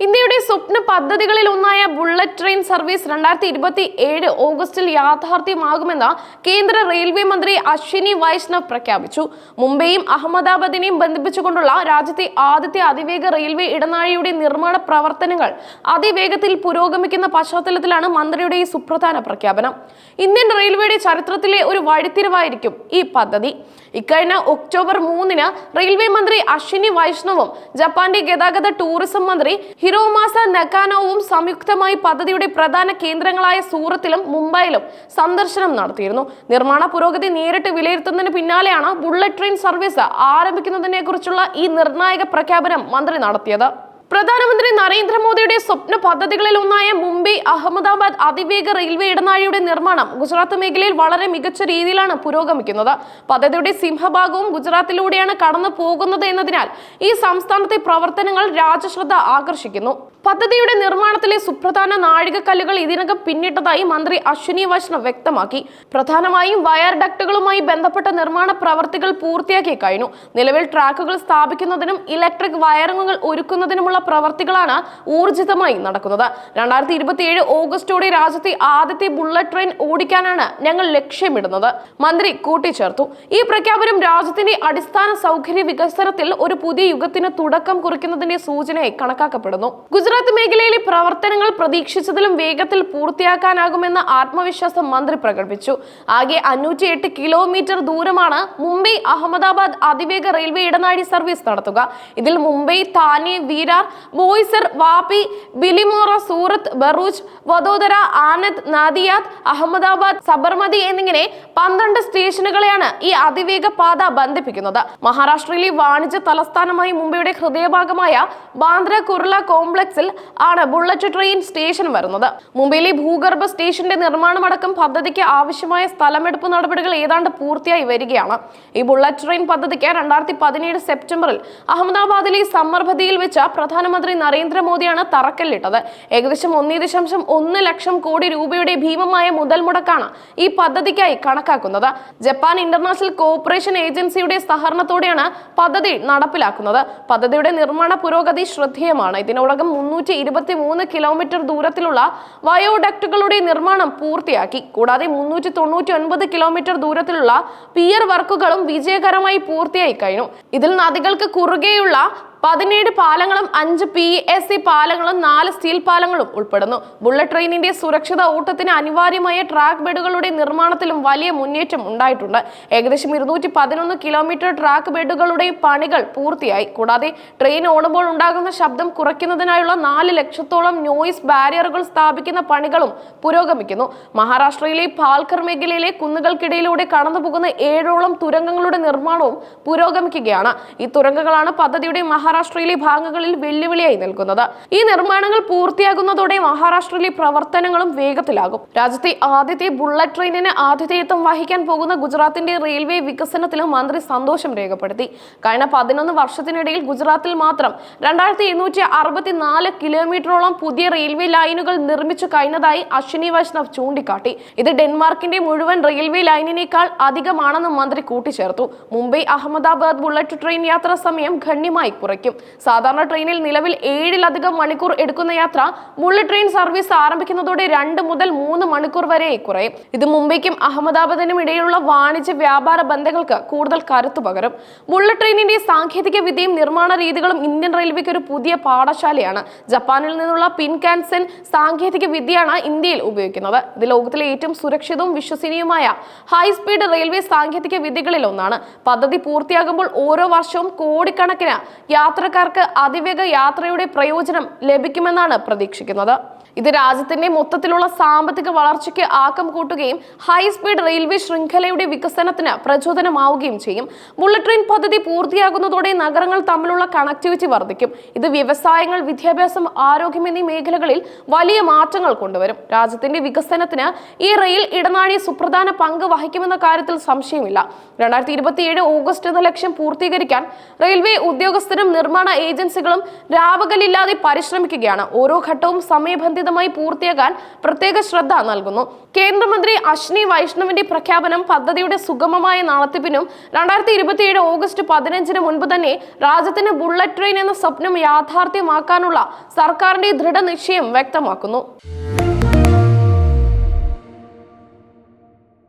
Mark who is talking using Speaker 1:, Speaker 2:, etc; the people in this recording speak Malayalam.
Speaker 1: ഇന്ത്യയുടെ സ്വപ്ന പദ്ധതികളിൽ ഒന്നായ ബുള്ളറ്റ് ട്രെയിൻ സർവീസ് രണ്ടായിരത്തി ഇരുപത്തി ഏഴ് ഓഗസ്റ്റിൽ യാഥാർത്ഥ്യമാകുമെന്ന് കേന്ദ്ര റെയിൽവേ മന്ത്രി അശ്വിനി വൈഷ്ണവ് പ്രഖ്യാപിച്ചു. മുംബൈയും അഹമ്മദാബാദിനെയും ബന്ധിപ്പിച്ചുകൊണ്ടുള്ള രാജ്യത്തെ ആദ്യത്തെ അതിവേഗ റെയിൽവേ ഇടനാഴിയുടെ നിർമ്മാണ പ്രവർത്തനങ്ങൾ അതിവേഗത്തിൽ പുരോഗമിക്കുന്ന പശ്ചാത്തലത്തിലാണ് മന്ത്രിയുടെ ഈ സുപ്രധാന പ്രഖ്യാപനം. ഇന്ത്യൻ റെയിൽവേയുടെ ചരിത്രത്തിലെ ഒരു വഴിത്തിരിവായിരിക്കും ഈ പദ്ധതി. ഇക്കഴിഞ്ഞ ഒക്ടോബർ മൂന്നിന് റെയിൽവേ മന്ത്രി അശ്വിനി വൈഷ്ണവും ജപ്പാന്റെ ഗതാഗത ടൂറിസം മന്ത്രി ഹിരോമാസ നക്കാനോവും സംയുക്തമായി പദ്ധതിയുടെ പ്രധാന കേന്ദ്രങ്ങളായ സൂറത്തിലും മുംബൈയിലും സന്ദർശനം നടത്തിയിരുന്നു. നിർമ്മാണ പുരോഗതി നേരിട്ട് വിലയിരുത്തുന്നതിന് പിന്നാലെയാണ് ബുള്ളറ്റ് ട്രെയിൻ സർവീസ് ആരംഭിക്കുന്നതിനെ കുറിച്ചുള്ള ഈ നിർണായക പ്രഖ്യാപനം മന്ത്രി നടത്തിയത്. പ്രധാനമന്ത്രി നരേന്ദ്രമോദിയുടെ സ്വപ്ന പദ്ധതികളിൽ ഒന്നായ മുംബൈ അഹമ്മദാബാദ് അതിവേഗ റെയിൽവേ ഇടനാഴിയുടെ നിർമ്മാണം ഗുജറാത്ത് മേഖലയിൽ വളരെ മികച്ച രീതിയിലാണ് പുരോഗമിക്കുന്നത്. പദ്ധതിയുടെ സിംഹഭാഗവും ഗുജറാത്തിലൂടെയാണ് കടന്നു പോകുന്നത് എന്നതിനാൽ ഈ സംസ്ഥാനത്തെ പ്രവർത്തനങ്ങൾ രാജ്യശ്രദ്ധ ആകർഷിക്കുന്നു. പദ്ധതിയുടെ നിർമ്മാണത്തിലെ സുപ്രധാന നാഴികക്കല്ലുകൾ ഇതിനകം പിന്നിട്ടതായി മന്ത്രി അശ്വിനി വൈഷ്ണവ് വ്യക്തമാക്കി. പ്രധാനമായും വയർ ഡക്റ്റുകളുമായി ബന്ധപ്പെട്ട നിർമ്മാണ പ്രവർത്തികൾ പൂർത്തിയാക്കി കഴിഞ്ഞു. നിലവിൽ ട്രാക്കുകൾ സ്ഥാപിക്കുന്നതിനും ഇലക്ട്രിക് വയറിങ്ങുകൾ ഒരുക്കുന്നതിനുമുള്ള പ്രവർത്തികളാണ് ഊർജിതമായി നടക്കുന്നത്. രണ്ടായിരത്തി ഇരുപത്തി ഏഴ് ഓഗസ്റ്റോടെ രാജ്യത്തെ ആദ്യത്തെ ബുള്ളറ്റ് ട്രെയിൻ ഓടിക്കാനാണ് ഞങ്ങൾ ലക്ഷ്യമിടുന്നത്. മന്ത്രി കൂട്ടിച്ചേർത്തു. ഈ പ്രഖ്യാപനം രാജ്യത്തിന്റെ അടിസ്ഥാന സൗകര്യ വികസനത്തിൽ ഒരു പുതിയ യുഗത്തിന് തുടക്കം കുറിക്കുന്നതിന്റെ സൂചനയായി കണക്കാക്കപ്പെടുന്നു. ഗുജറാത്ത് മേഖലയിലെ പ്രവർത്തനങ്ങൾ പ്രതീക്ഷിച്ചതിലും വേഗത്തിൽ പൂർത്തിയാക്കാനാകുമെന്ന ആത്മവിശ്വാസം മന്ത്രി പ്രകടിപ്പിച്ചു. ആകെ അഞ്ഞൂറ്റി എട്ട് കിലോമീറ്റർ ദൂരമാണ് മുംബൈ അഹമ്മദാബാദ് അതിവേഗ റെയിൽവേ ഇടനാഴി സർവീസ് നടത്തുക. ഇതിൽ മുംബൈ താനെ വീരാർ ബോയ്സർ വാപി ബിലിമോറ സൂറത്ത് ബറൂച്ച് വദോദര ആനന്ദ് നാദിയാദ് അഹമ്മദാബാദ് സബർമതി എന്നിങ്ങനെ പന്ത്രണ്ട് സ്റ്റേഷനുകളെയാണ് ഈ അതിവേഗ പാത ബന്ധിപ്പിക്കുന്നത്. മഹാരാഷ്ട്രയിലെ വാണിജ്യ തലസ്ഥാനമായി മുംബൈയുടെ ഹൃദയഭാഗമായ ബാന്ദ്ര കുർള കോംപ്ലക്സിൽ ആണ് ബുള്ളറ്റ് ട്രെയിൻ സ്റ്റേഷൻ വരുന്നത്. മുംബൈയിലെ ഭൂഗർഭ സ്റ്റേഷന്റെ നിർമ്മാണമടക്കം പദ്ധതിക്ക് ആവശ്യമായ സ്ഥലമെടുപ്പ് നടപടികൾ ഏതാണ്ട് പൂർത്തിയായി വരികയാണ്. ഈ ബുള്ളറ്റ് ട്രെയിൻ പദ്ധതിക്ക് രണ്ടായിരത്തി പതിനേഴ് സെപ്റ്റംബറിൽ അഹമ്മദാബാദിലെ സമ്മർഭതിയിൽ വെച്ച് പ്രധാനമന്ത്രി നരേന്ദ്രമോദിയാണ് തറക്കല്ലിട്ടത്. ഏകദേശം ഒന്നേ ദശാംശം ഒന്ന് ലക്ഷം കോടി രൂപയുടെ ഭീമമായ മുതൽ മുടക്കാണ് ഈ പദ്ധതിക്കായി കണക്കാക്കുന്നത്. ജപ്പാൻ ഇന്റർനാഷണൽ കോഓപ്പറേഷൻ ഏജൻസിയുടെ സഹകരണത്തോടെയാണ് പദ്ധതി നടപ്പിലാക്കുന്നത്. പദ്ധതിയുടെ നിർമ്മാണ പുരോഗതി ശ്രദ്ധേയമാണ്. ഇതിനോടകം മുന്നൂറ്റി ഇരുപത്തി മൂന്ന് കിലോമീറ്റർ ദൂരത്തിലുള്ള വയോഡക്റ്റുകളുടെ നിർമ്മാണം പൂർത്തിയാക്കി. കൂടാതെ മുന്നൂറ്റി തൊണ്ണൂറ്റി ഒൻപത് കിലോമീറ്റർ ദൂരത്തിലുള്ള പിയർ വർക്കുകളും വിജയകരമായി പൂർത്തിയായി കഴിഞ്ഞു. ഇതിൽ നദികൾക്ക് കുറുകെയുള്ള പതിനേഴ് പാലങ്ങളും അഞ്ച് പി എസ് സി പാലങ്ങളും നാല് സ്റ്റീൽ പാലങ്ങളും ഉൾപ്പെടുന്നു. ബുള്ളറ്റ് ട്രെയിനിന്റെ സുരക്ഷിത ഓട്ടത്തിന് അനിവാര്യമായ ട്രാക്ക് ബെഡുകളുടെ നിർമ്മാണത്തിലും വലിയ മുന്നേറ്റം ഉണ്ടായിട്ടുണ്ട്. ഏകദേശം ഇരുന്നൂറ്റി പതിനൊന്ന് കിലോമീറ്റർ ട്രാക്ക് ബെഡുകളുടെ പണികൾ പൂർത്തിയായി. കൂടാതെ ട്രെയിൻ ഓടുമ്പോൾ ഉണ്ടാകുന്ന ശബ്ദം കുറയ്ക്കുന്നതിനായുള്ള നാല് ലക്ഷത്തോളം നോയിസ് ബാരിയറുകൾ സ്ഥാപിക്കുന്ന പണികളും പുരോഗമിക്കുന്നു. മഹാരാഷ്ട്രയിലെ പാൽക്കർ മേഖലയിലെ കുന്നുകൾക്കിടയിലൂടെ കടന്നുപോകുന്ന ഏഴോളം തുരങ്കങ്ങളുടെ നിർമ്മാണവും പുരോഗമിക്കുകയാണ്. ഈ തുരങ്കങ്ങളാണ് പദ്ധതിയുടെ മഹാരാഷ്ട്രയിലെ ഭാഗങ്ങളിൽ വെല്ലുവിളിയായി നിൽക്കുന്നത്. ഈ നിർമ്മാണങ്ങൾ പൂർത്തിയാകുന്നതോടെ മഹാരാഷ്ട്രയിലെ പ്രവർത്തനങ്ങളും വേഗത്തിലാകും. രാജ്യത്തെ ആദ്യത്തെ ബുള്ളറ്റ് ട്രെയിനിന് ആതിഥേയത്വം വഹിക്കാൻ പോകുന്ന ഗുജറാത്തിന്റെ റെയിൽവേ വികസനത്തിൽ മന്ത്രി സന്തോഷം രേഖപ്പെടുത്തി. കഴിഞ്ഞ പതിനൊന്ന് വർഷത്തിനിടയിൽ ഗുജറാത്തിൽ മാത്രം രണ്ടായിരത്തി എണ്ണൂറ്റി അറുപത്തിനാല് കിലോമീറ്ററോളം പുതിയ റെയിൽവേ ലൈനുകൾ നിർമ്മിച്ചു കഴിഞ്ഞതായി അശ്വിനി വൈഷ്ണവ് ചൂണ്ടിക്കാട്ടി. ഇത് ഡെൻമാർക്കിന്റെ മുഴുവൻ റെയിൽവേ ലൈനിനേക്കാൾ അധികമാണെന്നും മന്ത്രി കൂട്ടിച്ചേർത്തു. മുംബൈ അഹമ്മദാബാദ് ബുള്ളറ്റ് ട്രെയിൻ യാത്രാ സമയം ഗണ്യമായി കുറയ്ക്കും സാധാരണ ട്രെയിനിൽ നിലവിൽ ഏഴിലധികം മണിക്കൂർ എടുക്കുന്ന യാത്ര ബുള്ളറ്റ് ട്രെയിൻ സർവീസ് ആരംഭിക്കുന്നതോടെ രണ്ട് മുതൽ മൂന്ന് മണിക്കൂർ വരെ കുറയും. ഇത് മുംബൈക്കും അഹമ്മദാബാദിനും ഇടയിലുള്ള വാണിജ്യ വ്യാപാര ബന്ധങ്ങൾക്ക് കൂടുതൽ കരുത്തു പകരും. ബുള്ളറ്റ് ട്രെയിനിന്റെ സാങ്കേതിക വിദ്യയും നിർമ്മാണ രീതികളും ഇന്ത്യൻ റെയിൽവേക്ക് ഒരു പുതിയ പാഠശാലയാണ്. ജപ്പാനിൽ നിന്നുള്ള പിൻകാൻസൻ സാങ്കേതിക വിദ്യയാണ് ഇന്ത്യയിൽ ഉപയോഗിക്കുന്നത്. ഇത് ലോകത്തിലെ ഏറ്റവും സുരക്ഷിതവും വിശ്വസനീയമായ ഹൈസ്പീഡ് റെയിൽവേ സാങ്കേതിക വിദ്യകളിൽ ഒന്നാണ്. പദ്ധതി പൂർത്തിയാകുമ്പോൾ ഓരോ വർഷവും കോടിക്കണക്കിന് യാത്രക്കാർക്ക് അതിവേഗ യാത്രയുടെ പ്രയോജനം ലഭിക്കുമെന്നാണ് പ്രതീക്ഷിക്കുന്നത്. ഇത് രാജ്യത്തിന്റെ മൊത്തത്തിലുള്ള സാമ്പത്തിക വളർച്ചയ്ക്ക് ആക്കം കൂട്ടുകയും ഹൈസ്പീഡ് റെയിൽവേ ശൃംഖലയുടെ വികസനത്തിന് പ്രചോദനമാവുകയും ചെയ്യും. ബുള്ളറ്റ് ട്രെയിൻ പദ്ധതി പൂർത്തിയാകുന്നതോടെ നഗരങ്ങൾ തമ്മിലുള്ള കണക്ടിവിറ്റി വർദ്ധിക്കും. ഇത് വ്യവസായങ്ങൾ വിദ്യാഭ്യാസം ആരോഗ്യം എന്നീ മേഖലകളിൽ വലിയ മാറ്റങ്ങൾ കൊണ്ടുവരും. രാജ്യത്തിന്റെ വികസനത്തിന് ഈ റെയിൽ ഇടനാഴി സുപ്രധാന പങ്ക് വഹിക്കുമെന്ന കാര്യത്തിൽ സംശയമില്ല. രണ്ടായിരത്തി ഇരുപത്തിയേഴ് ഓഗസ്റ്റ് എന്ന ലക്ഷ്യം പൂർത്തീകരിക്കാൻ റെയിൽവേ ഉദ്യോഗസ്ഥരും നിർമ്മാണ ഏജൻസികളും രാവകലില്ലാതെ പരിശ്രമിക്കുകയാണ്. ഓരോ ഘട്ടവും സമയബന്ധിത സമയബന്ധിതമായി പൂർത്തിയാക്കാൻ പ്രത്യേക ശ്രദ്ധ നൽകുന്നു. കേന്ദ്രമന്ത്രി അശ്വിനി വൈഷ്ണവിന്റെ പ്രഖ്യാപനം പദ്ധതിയുടെ സുഗമമായ നടത്തിപ്പിനും രണ്ടായിരത്തി ഇരുപത്തിയേഴ് ഓഗസ്റ്റ് പതിനഞ്ചിന് മുൻപ് തന്നെ രാജ്യത്തിന് ബുള്ളറ്റ് ട്രെയിൻ എന്ന സ്വപ്നം യാഥാർത്ഥ്യമാക്കാനുള്ള സർക്കാരിന്റെ ദൃഢനിശ്ചയം വ്യക്തമാക്കുന്നു.